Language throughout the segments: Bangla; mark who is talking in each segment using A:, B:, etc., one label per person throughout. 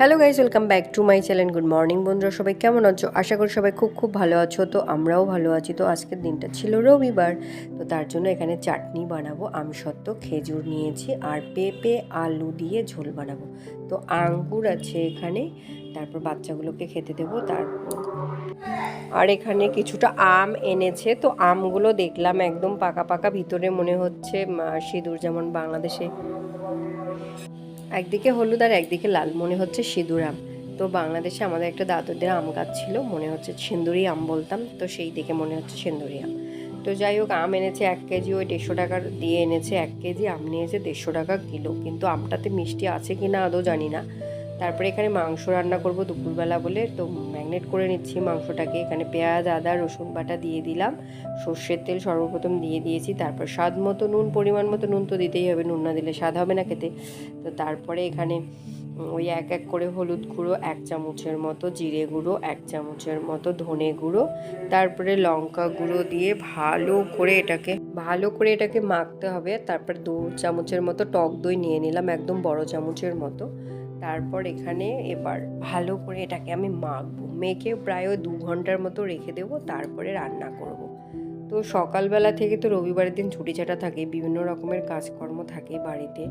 A: Hello guys welcome back to my channel good morning বন্ধুরা, সবাই কেমন আছো? আশা করি সবাই খুব খুব ভালো আছো, তো আমরাও ভালো আছি। তো আজকের দিনটা ছিল রবিবার, তো তার জন্য এখানে চাটনি বানাবো আমসত্ত্ব খেজুর নিয়েছি, আর পেঁপে, আলু দিয়ে ঝোল বানাবো। তো আঙ্গুর আছে এখানে, তারপর বাচ্চাগুলোকে খেতে দেবো তারপর আর এখানে কিছুটা আম এনেছে, তো আমগুলো দেখলাম একদম পাকা পাকা, ভিতরে মনে হচ্ছে সিঁদুর যেমন বাংলাদেশে একদিকে হলুদ আর একদিকে লাল, মনে হচ্ছে সিঁদুর আম। তো বাংলাদেশে আমাদের একটা দাদুদের আম গাছ ছিল, মনে হচ্ছে সিন্দুরি আম বলতাম, তো সেই দেখে মনে হচ্ছে সিন্দুরি আম। তো যাই হোক, আম এনেছে এক কেজি, ওই দেড়শো টাকার দিয়ে এনেছে এক কেজি, আম নিয়েছে দেড়শো টাকা কিলো। কিন্তু আমটাতে মিষ্টি আছে কি না আদৌ জানি না। তারপরে এখানে মাংস রান্না করব দুপুরবেলা বলে, তো ম্যাগনেট করে নিচ্ছি মাংসটাকে। এখানে পেঁয়াজ, আদা, রসুন বাটা দিয়ে দিলাম। সর্ষের তেল সর্বপ্রথম দিয়ে দিয়েছি। তারপর স্বাদ মতো নুন, পরিমাণ মতো নুন তো দিতেই হবে। নুন না দিলে স্বাদ হবে না খেতে। তো তারপরে এখানে ওই এক এক করে হলুদ গুঁড়ো, এক চামচের মতো জিরে গুঁড়ো, এক চামচের মতো ধনে গুঁড়ো, তারপরে লঙ্কা গুঁড়ো দিয়ে ভালো করে এটাকে, ভালো করে এটাকে মাখতে হবে। তারপর দু চামচের মতো টক দই নিয়ে নিলাম, একদম বড় চামচের মতো। তারপর এখানে এবার ভালো করে এটাকে আমি মাখবো মেখে প্রায় দু ঘণ্টার মতো রেখে দেবো, তারপরে রান্না করব। তো সকালবেলা থেকে তো রবিবারের দিন ছুটি ছাটা থাকে, বিভিন্ন রকমের কাজকর্ম থাকে বাড়িতে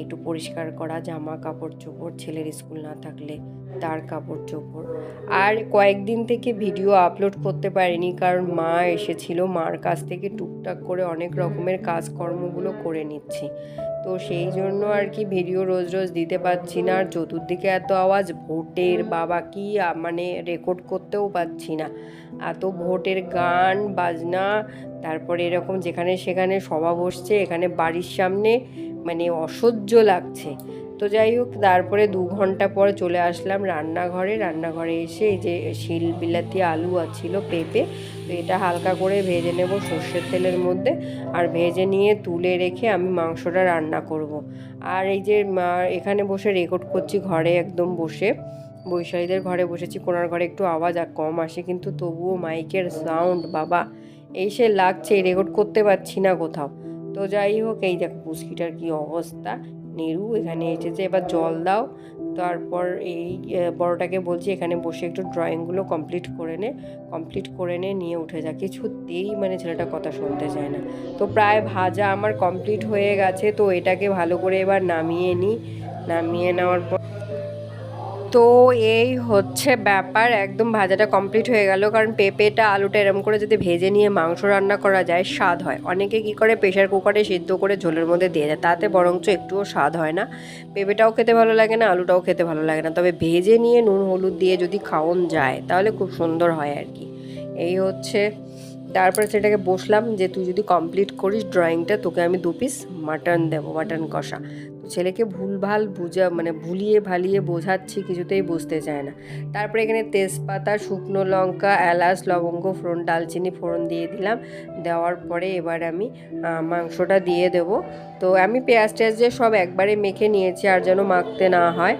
A: একটু পরিষ্কার করা, জামা কাপড় চোপড় ছেলের স্কুল না থাকলে তার কাপড় চোপড় আর কয়েকদিন থেকে ভিডিও আপলোড করতে পারিনি কারণ মা এসেছিল, মার কাছ থেকে টুকটাক করে অনেক রকমের কাজকর্মগুলো করে নিচ্ছি। তো সেই জন্য আর কি ভিডিও রোজ রোজ দিতে পারছি না। আর চতুর্দিকে এত আওয়াজ, ভোটের বাবা কি মানে রেকর্ড করতেও পাচ্ছি না। এত ভোটের গান, বাজনা, তারপরে এরকম যেখানে সেখানে সভা বসছে, এখানে বাড়ির সামনে মানে অসহ্য লাগছে। তো যাই হোক, তারপরে দু ঘণ্টা পর চলে আসলাম রান্নাঘরে। রান্নাঘরে এসে এই যে শিল বিলাতি আলু ছিল পেঁপে, তো এটা হালকা করে ভেজে নেব সর্ষের তেলের মধ্যে। আর ভেজে নিয়ে তুলে রেখে আমি মাংসটা রান্না করব। আর এই যে এখানে বসে রেকর্ড করছি ঘরে একদম বসে। বৈশালীদের ঘরে বসেছি, কোনার ঘরে একটু আওয়াজ আর কম আসে, কিন্তু তবুও মাইকের সাউন্ড বাবা এই সে লাগছে রেকর্ড করতে পারছি না কোথাও। তো যাই হোক, এই দেখো পুস্কিটার কি অবস্থা। নেরু, এখানে এসেছে, এবার জল দাও। তারপর এই বড়টাকে বলছি, এখানে বসে একটু ড্রয়িংগুলো কমপ্লিট করে নে। কমপ্লিট করে নে, নিয়ে উঠে যা। কিছুতেই মানে ছেলেটা কথা শুনতে চায় না। তো প্রায় ভাজা আমার কমপ্লিট হয়ে গেছে। তো এটাকে ভালো করে এবার নামিয়ে নিই নামিয়ে নেওয়ার পর তো এই হচ্ছে ব্যাপার, একদম ভাজাটা কমপ্লিট হয়ে গেল। কারণ পেঁপেটা, আলুটা এরম করে যদি ভেজে নিয়ে মাংস রান্না করা যায়, স্বাদ হয়। অনেকে কি করে প্রেশার কুকারে সিদ্ধ করে ঝোলের মধ্যে দিয়ে যায়। তাতে বরঞ্চ একটুও স্বাদ হয় না। পেঁপেটাও খেতে ভালো লাগে না, আলুটাও খেতে ভালো লাগে না। তবে ভেজে নিয়ে নুন, হলুদ দিয়ে যদি খাওয়ান যায়, তাহলে খুব সুন্দর হয় আর কি। এই হচ্ছে, তারপরে সেটাকে বসলাম যে, তুই যদি কমপ্লিট করিস ড্রয়িংটা তোকে আমি দু পিস মাটন দেবো মাটন কষা। ছেলেকে ভুলভাল বুঝা মানে ভুলিয়ে ভালিয়ে বোঝাচ্ছি, কিছুতেই বুঝতে চায় না। তারপরে এখানে তেজপাতা, শুকনো লঙ্কা, এলাচ, লবঙ্গ, ফোড়ন, ডালচিনি, ফোড়ন দিয়ে দিলাম। দেওয়ার পরে এবার আমি মাংসটা দিয়ে দেবো। তো আমি পেঁয়াজ টেয়াজ দিয়ে সব একবারে মেখে নিয়েছি, আর যেন মাখতে না হয়।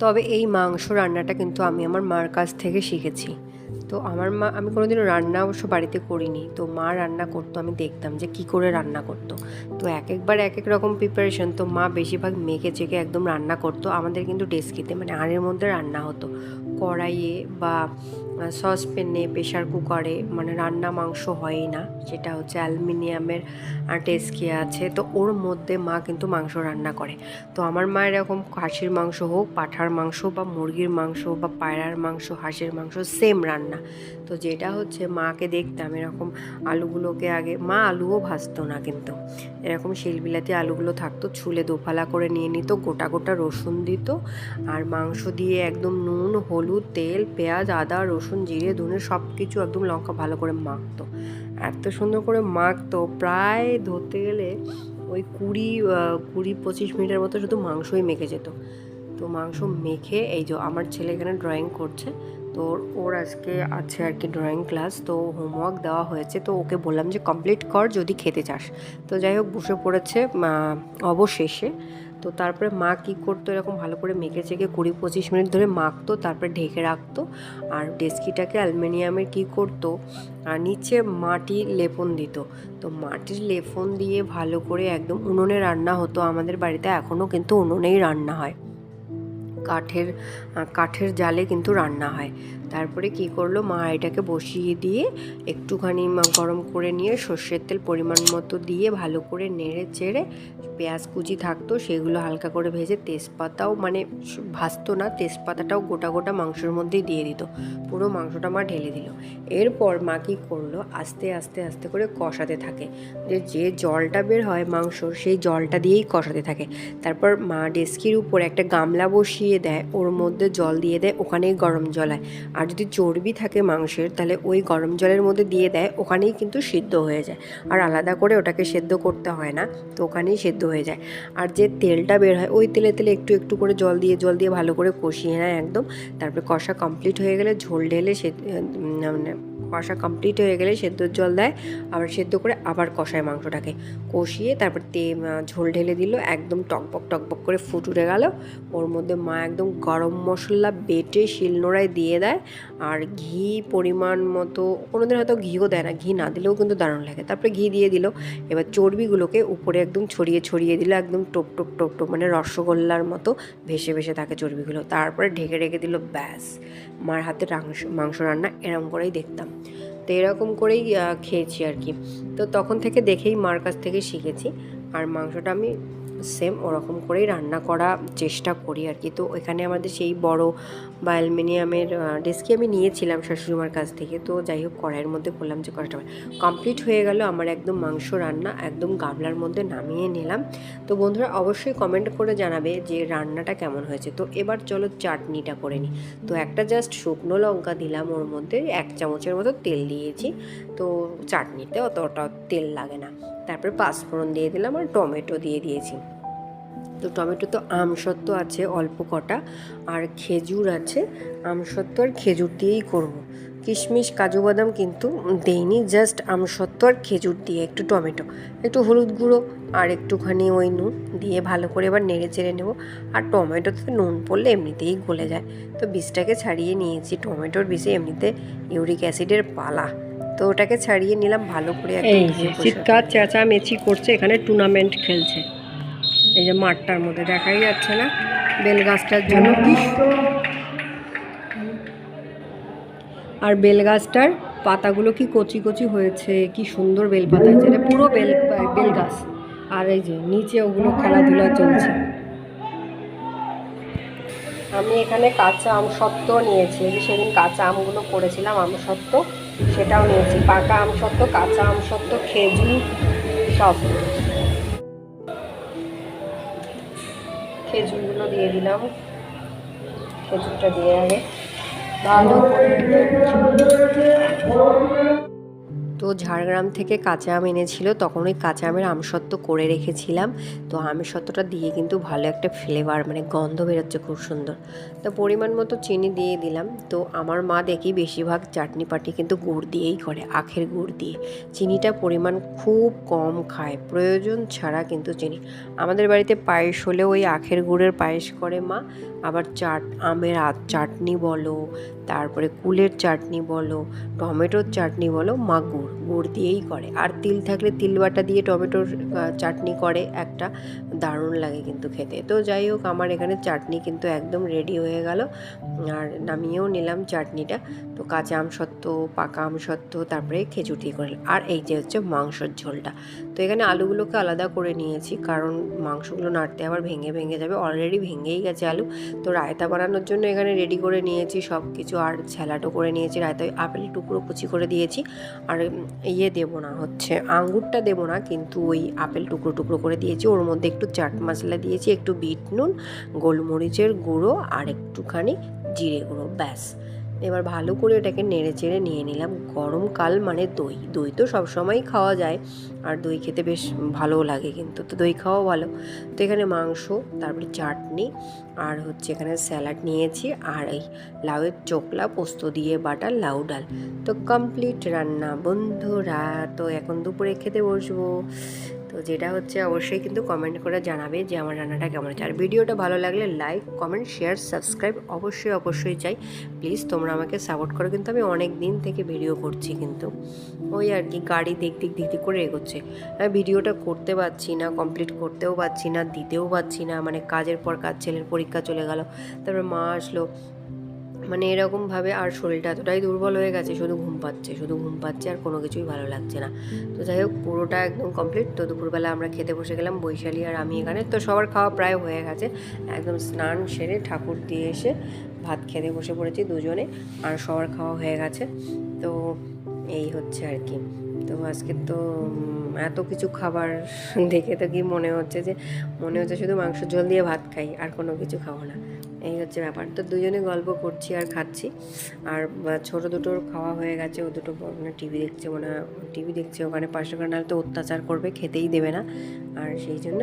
A: তবে এই মাংস রান্নাটা কিন্তু আমি আমার মার কাছ থেকে শিখেছি। তো আমার মা, আমি কোনোদিনও রান্না অবশ্য বাড়িতে করিনি। তো মা রান্না করতো, আমি দেখতাম যে কি করে রান্না করতো। তো এক একবার এক এক রকম প্রিপারেশন তো মা বেশিরভাগ মেখে চেখে একদম রান্না করতো। আমাদের কিন্তু ডেস্কিতে মানে হাঁড়ির মধ্যে রান্না হতো। কড়াইয়ে বা সসপ্যানে প্রেশার কুকারে মানে রান্না মাংস হয়ই না। সেটা হচ্ছে অ্যালুমিনিয়ামের টেস্কি আছে। তো ওর মধ্যে মা কিন্তু মাংস রান্না করে। তো আমার মা এরকম খাসির মাংস হোক, পাঠার মাংস বা মুরগির মাংস বা পায়রার মাংস, হাঁসের মাংস সেম রান্না। তো যেটা হচ্ছে মাকে দেখতাম এরকম আলুগুলোকে আগে, মা আলুও ভাজতো না কিন্তু। এরকম শিলবিলাতে আলুগুলো থাকতো, ছুলে দোফালা করে নিয়ে নিত, গোটা গোটা রসুন দিত আর মাংস দিয়ে একদম নুন, হলুদ, তেল, পেঁয়াজ, আদা, রসুন, জিরে, ধনে সব কিছু একদম লঙ্কা ভালো করে মাখতো। এত সুন্দর করে মাখতো, প্রায় ধরতে গেলে ওই কুড়ি কুড়ি পঁচিশ মিনিটের মতো শুধু মাংসই মেখে যেত। তো মাংস মেখে, এই যে আমার ছেলে এখানে ড্রয়িং করছে তো ওর- আজকে আছে আর কি ড্রয়িং ক্লাস তো হোমওয়ার্ক দেওয়া হয়েছে। তো ওকে বললাম যে কমপ্লিট কর যদি খেতে চাস। তো যাই হোক, বসে পড়েছে অবশেষে। তো তারপরে মা কী করতো, এরকম ভালো করে মেখে চেখে কুড়ি পঁচিশ মিনিট ধরে মাখতো, তারপরে ঢেকে রাখতো। আর ডেস্কিটাকে অ্যালুমিনিয়ামের কী করতো, আর নিচে মাটি লেপন দিত। তো মাটির লেপন দিয়ে ভালো করে একদম উনুনে রান্না হতো। আমাদের বাড়িতে এখনও কিন্তু উনুনেই রান্না হয়। কাঠের কাঠের জালে কিন্তু রান্না হয়। তারপরে কি করল, মা এটাকে বসিয়ে দিয়ে একটুখানি গরম করে নিয়ে সর্ষের তেল পরিমাণ মতো দিয়ে ভালো করে নেড়ে চেড়ে পেঁয়াজ কুচি থাকতো, সেগুলো হালকা করে ভেজে তেজপাতাও মানে ভাজতো না, তেজপাতাটাও গোটা গোটা মাংসের মধ্যেই দিয়ে দিত। পুরো মাংসটা মা ঢেলে দিল। এরপর মা কী করল, আস্তে আস্তে আস্তে করে কষাতে থাকে। যে যে জলটা বের হয় মাংসর, সেই জলটা দিয়েই কষাতে থাকে। তারপর মা ডেস্কির উপর একটা গামলা বসিয়ে দেয়, ওর মধ্যে জল দিয়ে দেয়, ওখানেই গরম জলায় আর যদি চর্বি থাকে মাংসের, তাহলে ওই গরম জলের মধ্যে দিয়ে দেয়, ওখানেই কিন্তু সিদ্ধ হয়ে যায়। আর আলাদা করে ওটাকে সেদ্ধ করতে হয় না, তো ওখানেই সেদ্ধ হয়ে যায়। আর যে তেলটা বের হয়, ওই তেলে তেলে একটু একটু করে জল দিয়ে জল দিয়ে ভালো করে কষিয়ে নেয় একদম। তারপরে কষা কমপ্লিট হয়ে গেলে ঝোল ঢেলে সে মানে কষা কমপ্লিট হয়ে গেলে সেদ্ধর জল দেয়, আবার সেদ্ধ করে আবার কষায় মাংসটাকে। কষিয়ে তারপর তে ঝোল ঢেলে দিল, একদম টকবক টকবক করে ফুট উঠে গেল। ওর মধ্যে মা একদম গরম মশলা বেটে শিলনোড়ায় দিয়ে দেয়, আর ঘি পরিমাণ মতো, কোনোদিন হয়তো ঘিও দেয় না, ঘি না দিলেও কিন্তু দারুণ লাগে। তারপরে ঘি দিয়ে দিল। এবার চর্বিগুলোকে উপরে একদম ছড়িয়ে ছড়িয়ে দিল, একদম টোপ টোপ টোপ টোপ মানে রসগোল্লার মতো ভেসে ভেসে থাকে চর্বিগুলো। তারপরে ঢেকে রেখে দিল, ব্যাস। মার হাতে মাংস রান্না এরম করেই দেখতাম। তো এরকম করেই খেয়েছি আর কি। তো তখন থেকে দেখেই মার কাছ থেকে শিখেছি। আর মাংসটা আমি সেম ওরকম করেই রান্না করা চেষ্টা করি আর কি। তো এখানে আমাদের সেই বড় বা অ্যালুমিনিয়ামের ডেস্কি আমি নিয়েছিলাম শাশুড়িমার কাছ থেকে। তো যাই হোক, কড়াইয়ের মধ্যে করলাম যে কড়াইটা কমপ্লিট হয়ে গেল। আমার একদম মাংস রান্না একদম গামলার মধ্যে নামিয়ে নিলাম। তো বন্ধুরা, অবশ্যই কমেন্ট করে জানাবে যে রান্নাটা কেমন হয়েছে। তো এবার চলো চাটনিটা করে নিই। তো একটা জাস্ট শুকনো লঙ্কা দিলাম ওর মধ্যে, এক চামচের মতো তেল দিয়েছি। তো চাটনিতে অতটা তেল লাগে না। তারপরে পাঁচফোড়ন দিয়ে দিলাম আর টমেটো দিয়ে দিয়েছি। তো টমেটো তো আমসত্ত্ব আছে, অল্প কটা, আর খেজুর আছে। আমসত্ত্ব আর খেজুর দিয়েই করব। কিশমিশ, কাজু বাদাম কিন্তু দেইনি, জাস্ট আমসত্ত্ব আর খেজুর দিয়ে একটু টমেটো। একটু হলুদ গুঁড়ো আর একটুখানি ওই নুন দিয়ে ভালো করে এবার নেড়ে চেড়ে নেব। আর টমেটোতে নুন পড়লে এমনিতেই গলে যায়। তো বীজটাকে ছাড়িয়ে নিয়েছি, টমেটোর বীজে এমনিতে ইউরিক অ্যাসিডের পালা। তো ওটাকে ছাড়িয়ে নিলাম ভালো করে
B: এই
A: পরিষ্কার
B: চিৎকার চেঁচামেচি করছে এখানে টুর্নামেন্ট খেলছে।
A: এই যে মাঠটার মধ্যে দেখাই যাচ্ছে না? বেল গাছটার জন্য। কি আর বেল গাছটার পাতাগুলো কি কচি কচি হয়েছে কি সুন্দর বেল পাতা হয়েছে। এটা পুরো বেল বেল গাছ। আর এই যে নিচে ওগুলো খেলাধুলা চলছে। আমি এখানে কাঁচা আম সত্ত্ব নিয়েছি যে সেদিন কাঁচা আমগুলো করেছিলাম আম সত্ত্ব সেটাও নিয়েছি। পাকা আম সত্ত্ব কাঁচা আম সত্ত্ব খেজুর, সব। খেজুরগুলো দিয়ে দিলাম। খেজুরটা দিয়ে আগে। ভালো তো ঝাড়গ্রাম থেকে কাঁচা আম এনেছিল, তখন ওই কাঁচা আমের আমসত্ত্ব করে রেখেছিলাম। তো আমসত্ত্বটা দিয়ে কিন্তু ভালো একটা ফ্লেভার মানে গন্ধ বেরোচ্ছে খুব সুন্দর। তো পরিমাণ মতো চিনি দিয়ে দিলাম। তো আমার মা দেখি বেশিরভাগ চাটনি পাটি কিন্তু গুড় দিয়েই করে, আখের গুড় দিয়ে। চিনিটা পরিমাণ খুব কম খায়, প্রয়োজন ছাড়া কিন্তু চিনি। আমাদের বাড়িতে পায়েস হলেও ওই আখের গুড়ের পায়েস করে মা। আবার চাট, আমের চাটনি বলো, তারপরে কুলের চাটনি বলো, টমেটোর চাটনি বলো, মা গুড় গুড় দিয়েই করে। আর তিল থাকলে তিল বাটা দিয়ে টমেটোর চাটনি করে একটা দারুণ লাগে কিন্তু খেতে। তো যাই হোক, আমার এখানে চাটনি কিন্তু একদম রেডি হয়ে গেল। আর নামিয়েও নিলাম চাটনিটা। তো কাঁচা আম সত্ত্ব, পাকা আম সত্ত্ব, তারপরে দিয়ে করে আর এই যে হচ্ছে মাংসর ঝোলটা। তো এখানে আলুগুলোকে আলাদা করে নিয়েছি, কারণ মাংসগুলো নাড়তে আবার ভেঙে ভেঙে যাবে। অলরেডি ভেঙেই গেছে আলু। তো রায়তা বানানোর জন্য এখানে রেডি করে নিয়েছি সব কিছু আর স্যালাডও করে নিয়েছি, রায়তায় আপেল টুকরো কুচি করে দিয়েছি। আর ইয়ে দেবো না, হচ্ছে আঙ্গুরটা দেবো না, কিন্তু ওই আপেল টুকরো টুকরো করে দিয়েছি। ওর মধ্যে একটু চাট মশলা দিয়েছি, একটু বিট নুন, গোলমরিচের গুঁড়ো আর একটুখানি জিরে গুঁড়ো, ব্যাস। এবার ভালো করে এটাকে নেড়ে চেড়ে নিয়ে নিলাম। গরমকাল মানে দই। দই তো সবসময়ই খাওয়া যায় আর দই খেতে বেশ ভালো লাগে কিন্তু। তো দই খাওয়াও ভালো। তো এখানে মাংস, তারপরে চাটনি আর হচ্ছে এখানে স্যালাড নিয়েছি আর এই লাউয়ের চোকলা পোস্ত দিয়ে বাটা লাউ ডাল। তো কমপ্লিট রান্না বন্ধুরা। তো এখন দুপুরে খেতে বসবো। তো যেটা হচ্ছে অবশ্যই কিন্তু কমেন্ট করে জানাবে যে আমার রান্নাটা কেমন হচ্ছে আর ভিডিওটা ভালো লাগলে লাইক কমেন্ট শেয়ার সাবস্ক্রাইব অবশ্যই অবশ্যই চাই। প্লিজ তোমরা আমাকে সাপোর্ট করো, কিন্তু আমি অনেক দিন থেকে ভিডিও করছি কিন্তু। ওই আর কি, গাড়ি দিক দিক দিক দিক করে এগোচ্ছে। আমি ভিডিওটা করতে পারছি না কমপ্লিট করতেও পারছি না, দিতেও পারছি না মানে কাজের পর কাজ, ছেলের পরীক্ষা চলে গেল, তারপরে মা আসলো মানে এরকমভাবে আর শরীরটা এতটাই দুর্বল হয়ে গেছে, শুধু ঘুম পাচ্ছে, শুধু ঘুম পাচ্ছে আর কোনো কিছুই ভালো লাগছে না। তো যাই হোক, পুরোটা একদম কমপ্লিট তো দুপুরবেলা আমরা খেতে বসে গেলাম, বৈশালী আর আমি এখানে। তো সবার খাওয়া প্রায় হয়ে গেছে। একদম স্নান সেরে ঠাকুর দিয়ে এসে ভাত খেতে বসে পড়েছি দুজনে, আর সবার খাওয়া হয়ে গেছে। তো এই হচ্ছে আর কি। তো আজকে তো এত কিছু খাবার দেখে তো কি মনে হচ্ছে যে, মনে হচ্ছে শুধু মাংস ঝোল দিয়ে ভাত খাই, আর কোনো কিছু খাব না। এই হচ্ছে ব্যাপার। তো দুজনে গল্প করছি আর খাচ্ছি। আর ছোটো দুটোর খাওয়া হয়ে গেছে, ও দুটো মানে টিভি দেখছে মনে টিভি দেখছে, ওখানে পাশে ওখানে তো অত্যাচার করবে, খেতেই দেবে না। আর সেই জন্য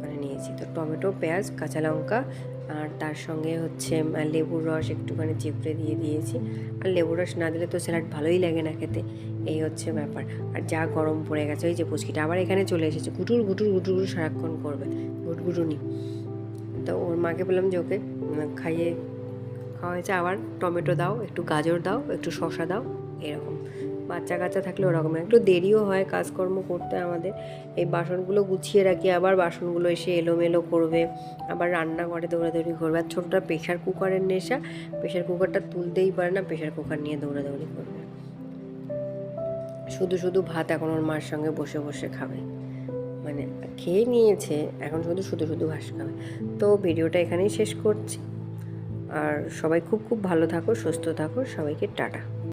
A: মানে নিয়েছি। তো টমেটো, পেঁয়াজ, কাঁচা লঙ্কা আর তার সঙ্গে হচ্ছে লেবুর রস একটুখানি চিপড়ে দিয়ে দিয়েছি। আর লেবুর রস না দিলে তো স্যালাড ভালোই লাগে না খেতে। এই হচ্ছে ব্যাপার। আর যা গরম পড়ে গেছে, ওই যে পুচকিটা আবার এখানে চলে এসেছে। গুটুর গুটুর গুটুর গুটুর সারাক্ষণ করবে, গুটগুটুনি। তো ওর মাকে বললাম যে, ওকে খাইয়ে খাওয়া হয়েছে। আবার টমেটো দাও, একটু গাজর দাও, একটু শশা দাও। এরকম। বাচ্চা কাচ্চা থাকলে ওরকম একটু দেরিও হয় কাজকর্ম করতে আমাদের। এই বাসনগুলো গুছিয়ে রাখি, আবার বাসনগুলো এসে এলোমেলো করবে, আবার রান্না করে দৌড়াদৌড়ি করবে। আর ছোটটা প্রেশার কুকারের নেশা প্রেশার কুকারটা তুলতেই পারে না প্রেশার কুকার নিয়ে দৌড়াদৌড়ি করবে। শুধু শুধু ভাত এখন ওর মার সঙ্গে বসে বসে খাবে। মানে খেয়ে নিয়েছে, এখন শুধু শুধু শুধু ঘাস খাবে। তো ভিডিওটা এখানেই শেষ করছি। আর সবাই খুব খুব ভালো থাকো, সুস্থ থাকো, সবাইকে টাটা।